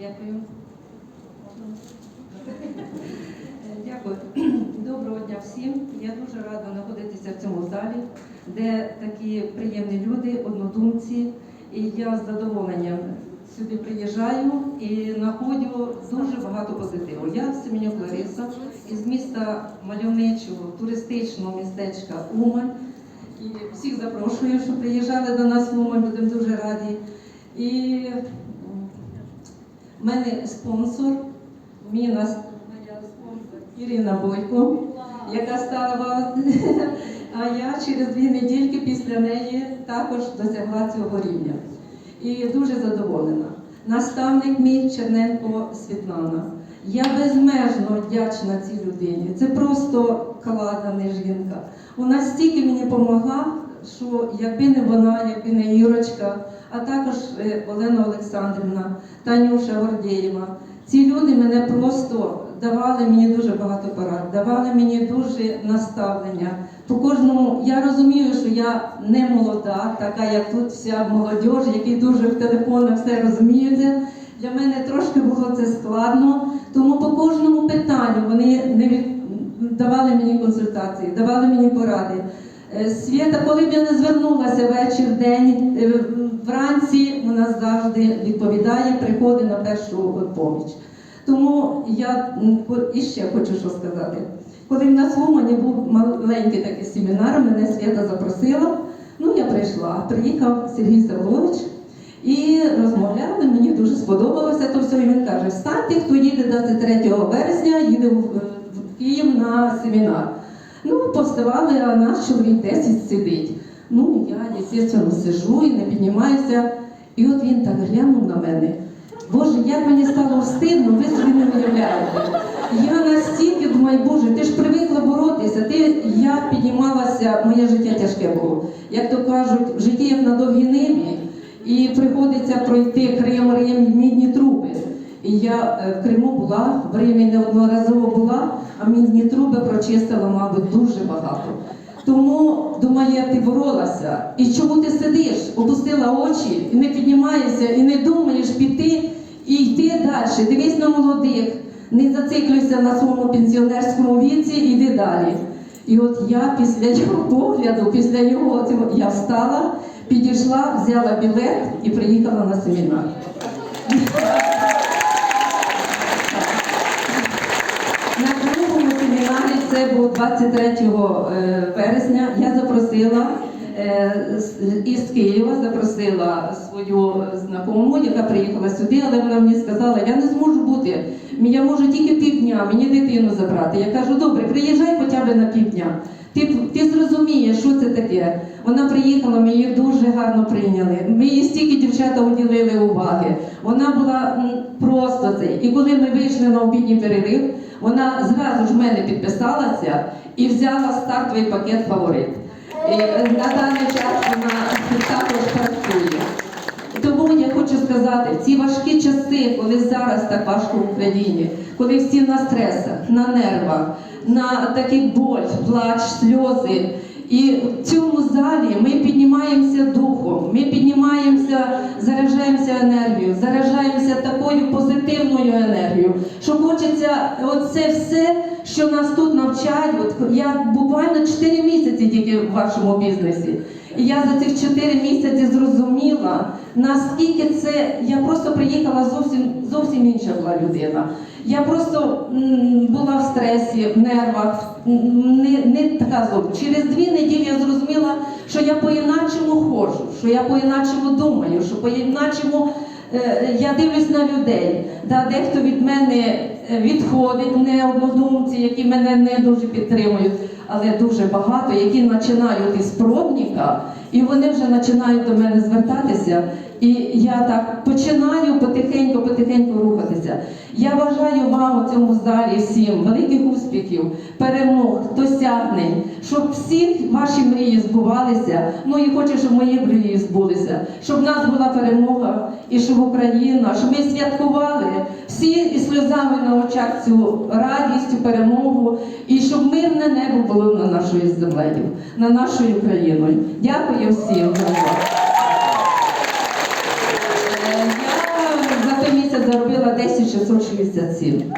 Дякую. Дякую. Доброго дня всім. Я дуже рада знаходитися в цьому залі, де такі приємні люди, однодумці. І я з задоволенням сюди приїжджаю і знаходжу дуже багато позитиву. Я Семенюк Лариса із міста мальовничого туристичного містечка Умань. І всіх запрошую, щоб приїжджали до нас в Умань, будемо дуже раді. І в мене спонсор, мій нас спонсор Ірина Бойко, яка стала а я через дві недільки після неї також досягла цього рівня. І дуже задоволена. Наставник мій Черненко Світлана. Я безмежно вдячна цій людині. Це просто клада, не жінка. Вона стільки мені допомогла, що якби не вона, якби не Ірочка, а також е, Олена Олександрівна, Танюша Гордєєва. Ці люди мене просто давали мені дуже багато порад, давали мені дуже наставлення. По кожному я розумію, що я не молода, така як тут вся молодь, які дуже в телефонах все розуміються. Для мене трошки було це складно, тому по кожному питанню вони не від... давали мені консультації, давали мені поради. Е, Свята, коли б я не звернулася вечір, день, е, вранці вона завжди відповідає, приходить на першу поміч. Тому я м, по- іще хочу що сказати. Коли в нас в Умані був маленький такий семінар, мене Свята запросила. Ну, я прийшла. Приїхав Сергій Савлович і розмовляли. Мені дуже сподобалося то все. І він каже: встаньте, хто їде 23 вересня, їде в Київ на семінар. Повставали, а наш чоловік 10 сидить. Ну, я, звісно, сижу і не піднімаюся. І от він так глянув на мене. Боже, як мені стало встидно, ви собі не уявляєте. Я настільки думаю, Боже, ти ж привикла боротися. Ти, я піднімалася, моє життя тяжке було. Як то кажуть, в житті як на довгій ниві, і приходиться пройти Крим, Рим, мідні труби. І я е, в Криму була, в Римі неодноразово була, а мідні труби прочистила, мабуть, дуже багато. Тому думаю, як ти боролася. І чому ти сидиш, опустила очі і не піднімаєшся, і не думаєш піти і йти далі. Дивись на молодих, не зациклюйся на своєму пенсіонерському віці, іди далі. І от я після його погляду, після його я встала, підійшла, взяла білет і приїхала на семінар. Це був 23 е, вересня, я запросила е, із Києва, запросила свою знакому, яка приїхала сюди, але вона мені сказала, я не зможу бути, я можу тільки півдня, мені дитину забрати. Я кажу, добре, приїжджай хоча б на півдня. Ти, ти зрозумієш, що це таке. Вона приїхала, ми її дуже гарно прийняли. Ми їй стільки дівчата уділили уваги. Вона була просто це. І коли ми вийшли на обідній перерив, вона зразу ж в мене підписалася і взяла стартовий пакет фаворит. І на даний час вона також працює. Тому я хочу сказати, в ці важкі часи, коли зараз так важко в Україні, коли всі на стресах, на нервах, на такий боль, плач, сльози. І в цьому залі ми піднімаємося духом, ми піднімаємося, заряджаємося енергією, заряджаємося такою позитивною енергією, що хочеться оце все, що нас тут навчають. От я буквально 4 місяці тільки в вашому бізнесі. І я за цих 4 місяці зрозуміла, наскільки це я просто приїхала зовсім зовсім інша була людина. Я просто була в стресі, в нервах, не, не така зовсім. Через дві неділі я зрозуміла, що я по-іначому ходжу, що я по-іначому думаю, що по-іначому е, я дивлюсь на людей. Да, дехто від мене е, відходить, не однодумці, які мене не дуже підтримують, але дуже багато, які починають із пробника, і вони вже починають до мене звертатися. І я так починаю потихеньку, потихеньку рухатися. Я бажаю вам у цьому залі всім великих успіхів, перемог, досягнень, щоб всі ваші мрії збувалися. Ну і хочу, щоб мої мрії збулися, щоб в нас була перемога і щоб Україна, щоб ми святкували сльозами на очах цю радість, цю перемогу, і щоб мирне небо було на нашою землею, на нашою країною. Дякую всім за Я за той місяць заробила виграла 10 667.